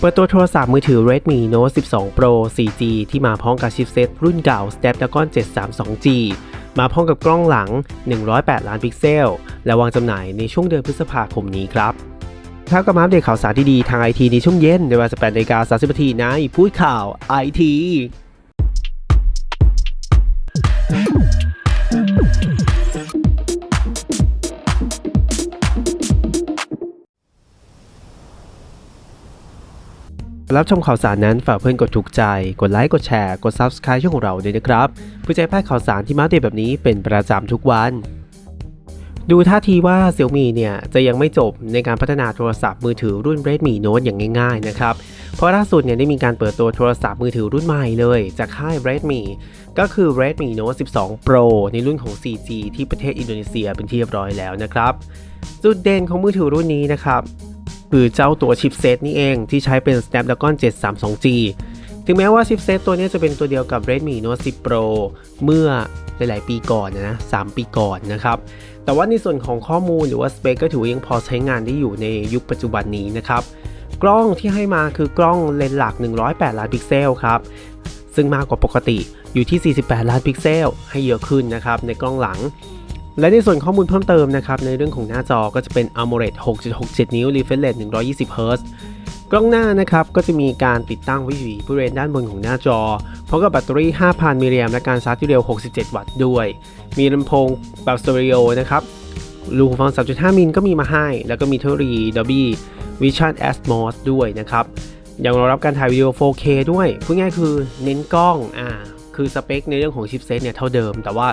เปิดตัวโทรศัพท์มือถือ Redmi Note 12 Pro 4G ที่มาพร้อมกับชิปเซตรุ่นเก่า Snapdragon 732G มาพร้อมกับกล้องหลัง 108 ล้านพิกเซล และวางจำหน่ายในช่วงเดือนพฤษภาคมนี้ครับข่าก็มาอัปเดตข่าวสารที่ดีทางไอทีในช่วงเย็นในเวลา18นาฬิกา30นาทีในพูดข่าวไอที รับชมข่าวสารนั้นฝากเพื่อนกดถูกใจ กดไลค์ กดแชร์ กด Subscribe ช่องของเราด้วยนะครับเพื่อจะให้พลาดข่าวสารที่มาเดตแบบนี้เป็นประจำทุกวัน ดูท่าทีว่า Xiaomi เนี่ยจะยังไม่จบในการพัฒนาโทรศัพท์มือถือรุ่น Redmi Note อย่างง่ายๆนะครับ เพราะล่าสุดเนี่ยได้มีการเปิดตัวโทรศัพท์มือถือรุ่นใหม่เลย จากค่าย Redmi ก็คือ Redmi Note 12 Pro ในรุ่นของ 4G ที่ประเทศอินโดนีเซียเป็นที่เรียบร้อยแล้วนะครับ จุดเด่นของมือถือรุ่นนี้นะครับ คือเจ้าตัวชิปเซตนี่เองที่ใช้เป็น Snapdragon 732G ถึงแม้ว่าชิปเซตตัวนี้จะเป็นตัวเดียวกับ Redmi Note 10 Pro เมื่อหลาย ๆ ปีก่อนนะ3ปีก่อนนะครับ แต่ว่าในส่วนของข้อมูลหรือว่าสเปคก็ถือว่ายังพอใช้งานได้อยู่ในยุคปัจจุบันนี้นะครับ กล้องที่ให้มาคือกล้องเลนส์หลัก 108 ล้านพิกเซลครับ ซึ่งมากกว่าปกติอยู่ที่ 48 ล้านพิกเซล ให้เยอะขึ้นนะครับในกล้องหลัง และในส่วนข้อมูลเพิ่มเติมนะครับในเรื่องของหน้าจอก็จะเป็น AMOLED 6.67 นิ้ว refresh rate 120 Hz กล้องหน้านะครับก็จะมีการติดตั้งไว้อยู่บริเวณด้านบนของหน้าจอพร้อมกับแบตเตอรี่ 5,000 มิลลิแอมป์และการชาร์จที่เร็ว 67 วัตต์ด้วย มีลำโพงแบบสเตอริโอนะครับรูหูฟัง 3.5 มิลก็มีมาให้ แล้วก็มีเทคโนโลยี Dolby Vision Atmos ด้วยนะครับยังรองรับการถ่ายวิดีโอ 4K ด้วยพูดง่ายคือเน้นกล้องอ่า คือสเปคในเรื่องของชิปเซตเนี่ยเท่าเดิม แต่ว่า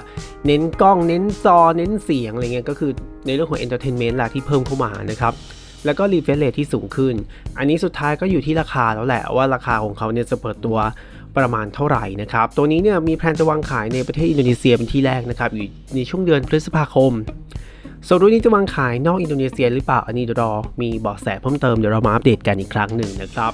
เน้นกล้องเน้นจอเน้นเสียงอะไรเงี้ยก็คือในเรื่องของ Entertainment แหละที่เพิ่มเข้ามานะครับแล้วก็ refresh rate ที่สูงขึ้น อันนี้สุดท้ายก็อยู่ที่ราคาแล้วแหละว่าราคาของเขาเนี่ยจะเปิดตัวประมาณเท่าไหร่นะครับ ตัวนี้เนี่ยมีแพลนจะวางขายในประเทศอินโดนีเซียเป็นที่แรกนะครับอยู่ในช่วงเดือนพฤษภาคมส่วนรุ่นนี้จะวางขายนอกอินโดนีเซียหรือเปล่าอันนี้เดี๋ยวรอมีเบาะแสเพิ่มเติมเดี๋ยวเรามาอัปเดตกันอีกครั้งหนึ่งนะครับ